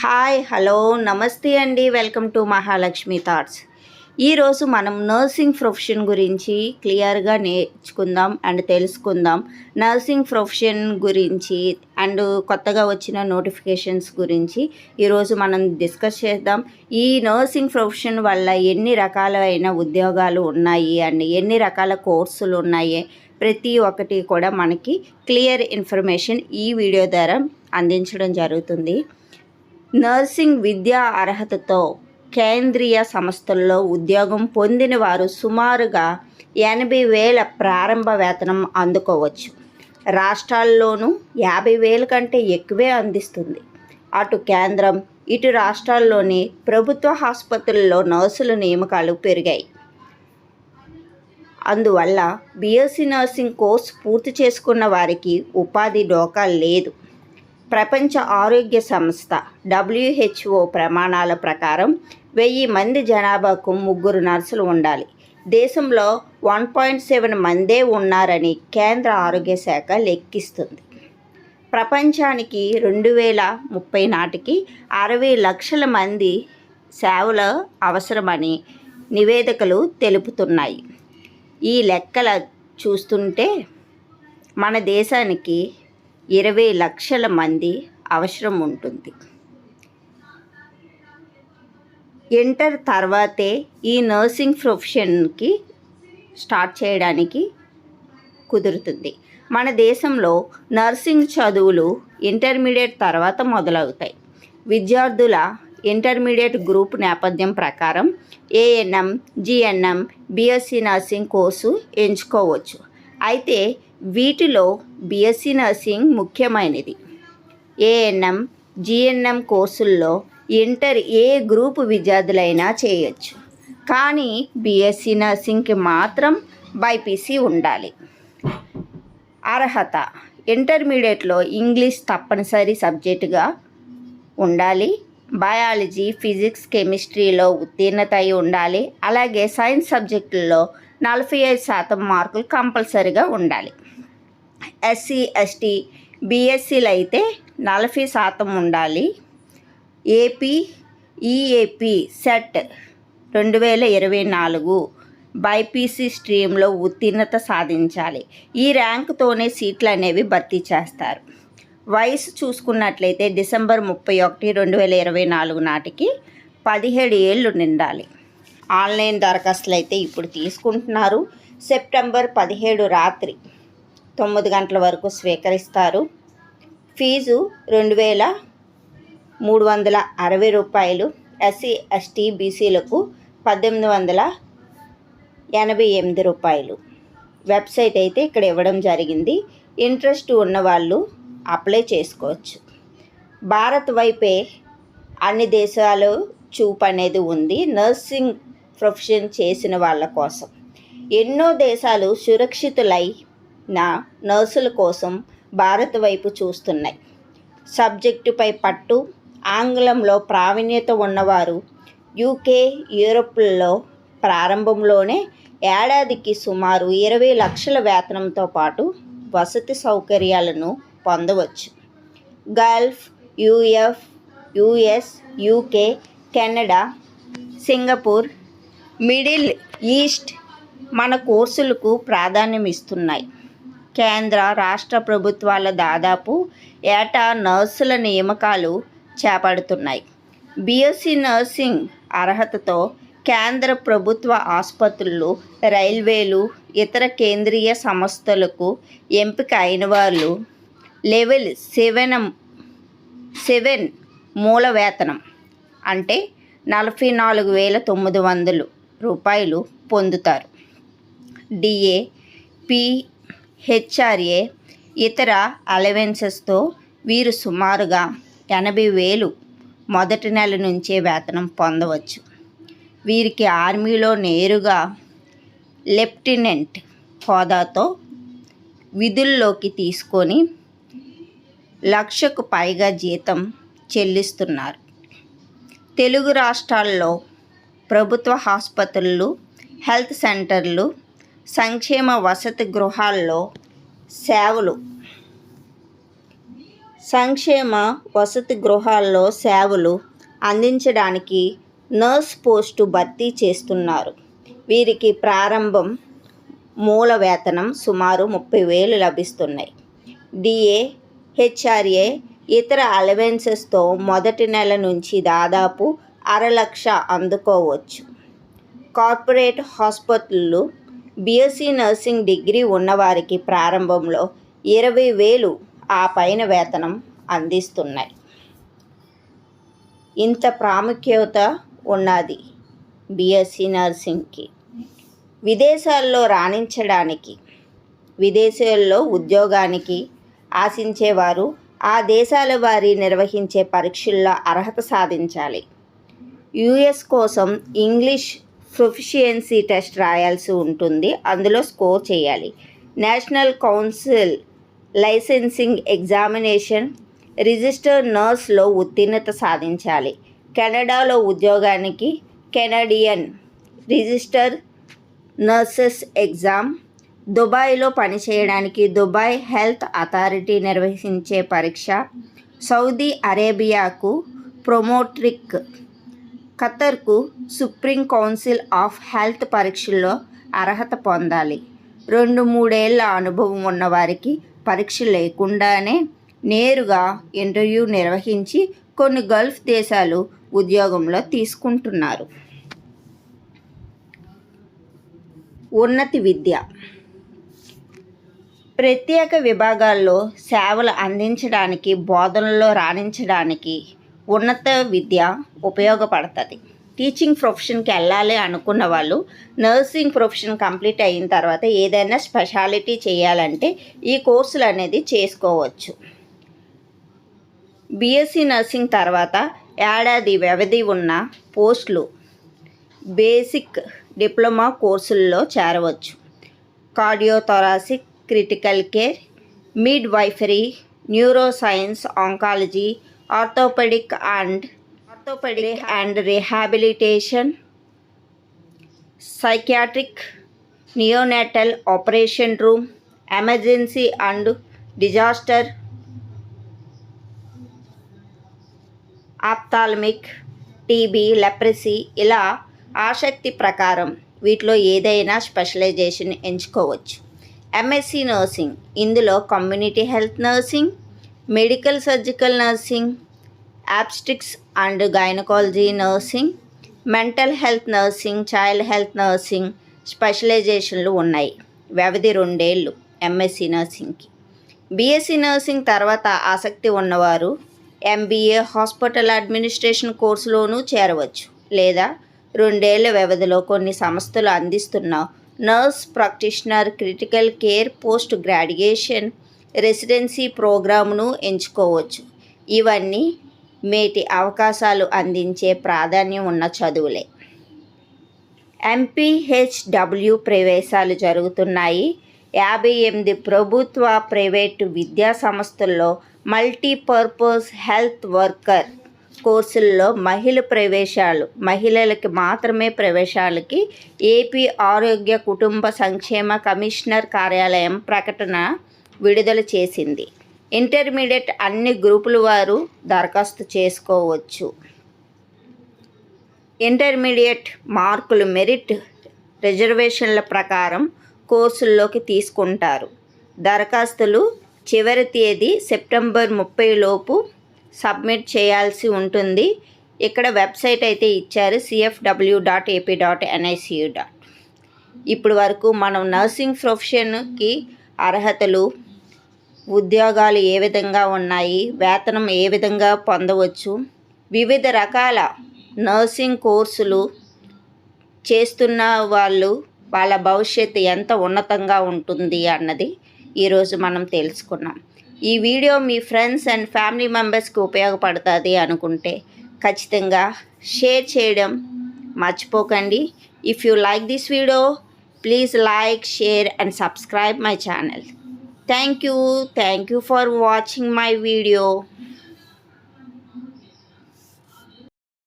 Hi hello namaste అండి. Welcome to Mahalakshmi thoughts. ఈరోజు మనం నర్సింగ్ ప్రొఫెషన్ గురించి క్లియర్గా నేర్చుకుందాం అండ్ తెలుసుకుందాం. నర్సింగ్ ప్రొఫెషన్ గురించి అండ్ కొత్తగా వచ్చిన నోటిఫికేషన్స్ గురించి ఈరోజు మనం డిస్కస్ చేద్దాం. ఈ నర్సింగ్ ప్రొఫెషన్ వల్ల ఎన్ని రకాలైన ఉద్యోగాలు ఉన్నాయి అండ్ ఎన్ని రకాల కోర్సులు ఉన్నాయి? ప్రతి ఒక్కటి కూడా మనకి క్లియర్ ఇన్ఫర్మేషన్ ఈ వీడియో ద్వారా అందించడం జరుగుతుంది. నర్సింగ్ విద్యా అర్హతతో కేంద్రీయ సంస్థల్లో ఉద్యోగం పొందిన వారు సుమారుగా ఎనభై వేల ప్రారంభ వేతనం అందుకోవచ్చు. రాష్ట్రాల్లోనూ యాభై వేల కంటే ఎక్కువే అందిస్తుంది. అటు కేంద్రం ఇటు రాష్ట్రాల్లోని ప్రభుత్వ ఆసుపత్రుల్లో నర్సుల నియామకాలు పెరిగాయి. అందువల్ల బీఎస్సీ నర్సింగ్ కోర్స్ పూర్తి చేసుకున్న వారికి ఉపాధి డోకా లేదు. ప్రపంచ ఆరోగ్య సంస్థ డబ్ల్యూహెచ్ఓ ప్రమాణాల ప్రకారం వెయ్యి మంది జనాభాకు ముగ్గురు నర్సులు ఉండాలి. దేశంలో వన్ పాయింట్ సెవెన్ మందే ఉన్నారని కేంద్ర ఆరోగ్య శాఖ లెక్కిస్తుంది. ప్రపంచానికి రెండు వేల ముప్పై నాటికి అరవై లక్షల మంది సేవల అవసరమని నివేదికలు తెలుపుతున్నాయి. ఈ లెక్కల చూస్తుంటే మన దేశానికి ఇరవై లక్షల మంది అవసరం ఉంటుంది ఇంటర్ తర్వాతే ఈ నర్సింగ్ ప్రొఫెషన్కి స్టార్ట్ చేయడానికి కుదురుతుంది. మన దేశంలో నర్సింగ్ చదువులు ఇంటర్మీడియట్ తర్వాత మొదలవుతాయి. విద్యార్థుల ఇంటర్మీడియట్ గ్రూప్ నేపథ్యం ప్రకారం ANM GNM BSc nursing course ఎంచుకోవచ్చు. అయితే వీటిలో బిఎస్సి నర్సింగ్ ముఖ్యమైనది. ఏఎన్ఎం జిఎన్ఎం కోర్సుల్లో ఇంటర్ ఏ గ్రూపు విద్యార్థులైనా చేయొచ్చు. కానీ బిఎస్సి నర్సింగ్కి మాత్రం బైపీసీ ఉండాలి. అర్హత ఇంటర్మీడియట్లో ఇంగ్లీష్ తప్పనిసరి సబ్జెక్టుగా ఉండాలి. బయాలజీ ఫిజిక్స్ కెమిస్ట్రీలో ఉత్తీర్ణత అయి ఉండాలి. అలాగే సైన్స్ సబ్జెక్టుల్లో నలభై ఐదు శాతం మార్కులు కంపల్సరీగా ఉండాలి. ఎస్సీ ఎస్టీ బీఎస్సీలు అయితే నలభై శాతం ఉండాలి. ఏపీ ఈఏపీ సెట్ రెండు వేల ఇరవై నాలుగు బైపీసీ స్ట్రీమ్లో ఉత్తీర్ణత సాధించాలి. ఈ ర్యాంకుతోనే సీట్లు అనేవి భర్తీ చేస్తారు. వయసు చూసుకున్నట్లయితే డిసెంబర్ ముప్పై ఒకటి రెండు వేల ఇరవై నాలుగు నాటికి పదిహేడు ఏళ్ళు నిండాలి. ఆన్లైన్ దరఖాస్తులు అయితే ఇప్పుడు తీసుకుంటున్నారు. సెప్టెంబర్ పదిహేడు రాత్రి తొమ్మిది గంటల వరకు స్వీకరిస్తారు. ఫీజు రెండు వేల మూడు వందల అరవై రూపాయలు. ఎస్సీ ఎస్టీ బీసీలకు పద్దెనిమిది వందల ఎనభై ఎనిమిది రూపాయలు. వెబ్సైట్ అయితే ఇక్కడ ఇవ్వడం జరిగింది. ఇంట్రెస్ట్ ఉన్నవాళ్ళు అప్లై చేసుకోవచ్చు. భారత్ వైపే అన్ని దేశాలు చూపు అనేది ఉంది. నర్సింగ్ ప్రొఫెషన్ చేసిన వాళ్ళ కోసం. ఎన్నో దేశాలు సురక్షితులై నా నర్సుల కోసం భారత్ వైపు చూస్తున్నాయి. సబ్జెక్టుపై పట్టు ఆంగ్లంలో ప్రావీణ్యత ఉన్నవారు యూకే యూరోప్లలో ప్రారంభంలోనే ఏడాదికి సుమారు ఇరవై లక్షల వేతనంతో పాటు వసతి సౌకర్యాలను పొందవచ్చు. Gulf UF US UK Canada Singapore middle east మన కోర్సులకు ప్రాధాన్యం ఇస్తున్నాయి కేంద్ర రాష్ట్ర ప్రభుత్వాల దాదాపు ఏటా నర్సుల నియామకాలు చేపడుతున్నాయి. బీఎస్సీ నర్సింగ్ అర్హతతో కేంద్ర ప్రభుత్వ ఆసుపత్రులు రైల్వేలు ఇతర కేంద్రీయ సంస్థలకు ఎంపిక అయిన వాళ్ళు లెవెల్ సెవెన్ సెవెన్ మూల వేతనం అంటే నలభై నాలుగు వేల తొమ్మిది వందలు రూపాయలు పొందుతారు. డిఏ పి హెచ్ఆర్ఏ ఇతర అలవెన్సెస్తో వీరు సుమారుగా ఎనభై వేలు మొదటి నెల నుంచే వేతనం పొందవచ్చు. వీరికి ఆర్మీలో నేరుగా లెఫ్టినెంట్ హోదాతో విధుల్లోకి తీసుకొని లక్షకు పైగా జీతం చెల్లిస్తున్నారు. తెలుగు రాష్ట్రాల్లో ప్రభుత్వ ఆసుపత్రులు హెల్త్ సెంటర్లు సంక్షేమ వసతి గృహాల్లో సేవలు. సంక్షేమ వసతి గృహాల్లో సేవలు అందించడానికి నర్స్ పోస్టు భర్తీ చేస్తున్నారు. వీరికి ప్రారంభం మూల వేతనం సుమారు ముప్పై వేలు లభిస్తున్నాయి. డిఏ హెచ్ఆర్ఏ ఇతర అలవెన్సెస్తో మొదటి నెల నుంచి దాదాపు అర లక్ష అందుకోవచ్చు. కార్పొరేట్ హాస్పిటళ్ళు బీఎస్సీ నర్సింగ్ డిగ్రీ ఉన్నవారికి ప్రారంభంలో ఇరవై వేలు ఆ పైన వేతనం అందిస్తున్నాయి. ఇంత ప్రాముఖ్యత ఉన్నది బీఎస్సీ నర్సింగ్కి. విదేశాల్లో రాణించడానికి విదేశాల్లో ఉద్యోగానికి ఆశించేవారు ఆ దేశాల వారి నిర్వహించే పరీక్షల్లో అర్హత సాధించాలి. యుఎస్ కోసం ఇంగ్లీష్ ప్రొఫిషియన్సీ టెస్ట్ రాయాల్సి ఉంటుంది. అందులో స్కోర్ చేయాలి. National council licensing examination register నర్స్లో ఉత్తీర్ణత సాధించాలి. కెనడాలో ఉద్యోగానికి కెనడియన్ రిజిస్టర్ నర్సెస్ ఎగ్జామ్ దుబాయ్లో పనిచేయడానికి దుబాయ్ హెల్త్ అథారిటీ నిర్వహించే పరీక్ష సౌదీ అరేబియాకు ప్రొమోట్రిక్ ఖతర్కు సుప్రీం కౌన్సిల్ ఆఫ్ హెల్త్ పరీక్షల్లో అర్హత పొందాలి. రెండు మూడేళ్ళ అనుభవం ఉన్నవారికి పరీక్ష లేకుండానే నేరుగా ఇంటర్వ్యూ నిర్వహించి కొన్ని గల్ఫ్ దేశాలు ఉద్యోగంలో తీసుకుంటున్నారు. ఉన్నతి విద్య. ప్రత్యేక విభాగాల్లో సేవలు అందించడానికి బోధనలో రాణించడానికి ఉన్నత విద్య ఉపయోగపడుతుంది. టీచింగ్ ప్రొఫెషన్కి వెళ్ళాలి అనుకున్న వాళ్ళు నర్సింగ్ ప్రొఫెషన్ కంప్లీట్ అయిన తర్వాత ఏదైనా స్పెషాలిటీ చేయాలంటే ఈ కోర్సులు అనేది చేసుకోవచ్చు. బీఎస్సీ నర్సింగ్ తర్వాత ఏడాది వ్యవధి ఉన్న పోస్టులు బేసిక్ డిప్లొమా కోర్సుల్లో చేరవచ్చు cardiothoracic critical care midwifery neuro science oncology orthopaedic and orthopaedic and rehabilitation psychiatric neonatal operation room emergency and disaster ophthalmic TB leprosy ఇలా ఆసక్తి ప్రకారం వీటిలో ఏదైనా స్పెషలైజేషన్ ఎంచుకోవచ్చు. ఎంఎస్సి నర్సింగ్ ఇందులో community health nursing medical surgical nursing obstetrics and gynaecology nursing mental health nursing child health nursing స్పెషలైజేషన్లు ఉన్నాయి. వ్యవధి రెండేళ్ళు ఎంఎస్సి నర్సింగ్కి. బీఎస్సీ నర్సింగ్ తర్వాత ఆసక్తి ఉన్నవారు ఎంబీఏ హాస్పిటల్ అడ్మినిస్ట్రేషన్ కోర్సులోనూ చేరవచ్చు లేదా రెండేళ్ళ వ్యవధిలో కొన్ని సంస్థలు అందిస్తున్న nurse practitioner critical care post graduation residency ప్రోగ్రామ్ను ఎంచుకోవచ్చు. ఇవన్నీ మేటి అవకాశాలు అందించే ప్రాధాన్యం ఉన్న చదువులే. ఎంపీహెచ్డబ్ల్యూ ప్రవేశాలు జరుగుతున్నాయి. యాభై ఎనిమిది ప్రభుత్వ ప్రైవేటు విద్యా సంస్థల్లో మల్టీపర్పస్ హెల్త్ వర్కర్ కోర్సుల్లో మహిళ ప్రవేశాలు మహిళలకి మాత్రమే ప్రవేశాలకి ఏపీ ఆరోగ్య కుటుంబ సంక్షేమ కమిషనర్ కార్యాలయం ప్రకటన విడుదల చేసింది. ఇంటర్మీడియట్ అన్ని గ్రూపుల వారు దరఖాస్తు చేసుకోవచ్చు. ఇంటర్మీడియట్ మార్కులు మెరిట్ రిజర్వేషన్ల ప్రకారం కోర్సుల్లోకి తీసుకుంటారు. దరఖాస్తులు చివరి తేదీ సెప్టెంబర్ ముప్పై లోపు సబ్మిట్ చేయాల్సి ఉంటుంది. ఇక్కడ వెబ్సైట్ అయితే ఇచ్చారు CFW dot AP dot NICU dot ఇప్పుడు వరకు మనం నర్సింగ్ ప్రొఫెషన్కి అర్హతలు ఉద్యోగాలు ఏ విధంగా ఉన్నాయి? వేతనం ఏ విధంగా పొందవచ్చు? వివిధ రకాల నర్సింగ్ కోర్సులు చేస్తున్న వాళ్ళు వాళ్ళ భవిష్యత్తు ఎంత ఉన్నతంగా ఉంటుంది అన్నది ఈరోజు మనం తెలుసుకున్నాం. ఈ వీడియో మీ ఫ్రెండ్స్ అండ్ ఫ్యామిలీ మెంబర్స్కి ఉపయోగపడుతుంది అనుకుంటే ఖచ్చితంగా షేర్ చేయడం మర్చిపోకండి. If you like this video please like share and subscribe my channel. Thank you. Thank you for watching my video.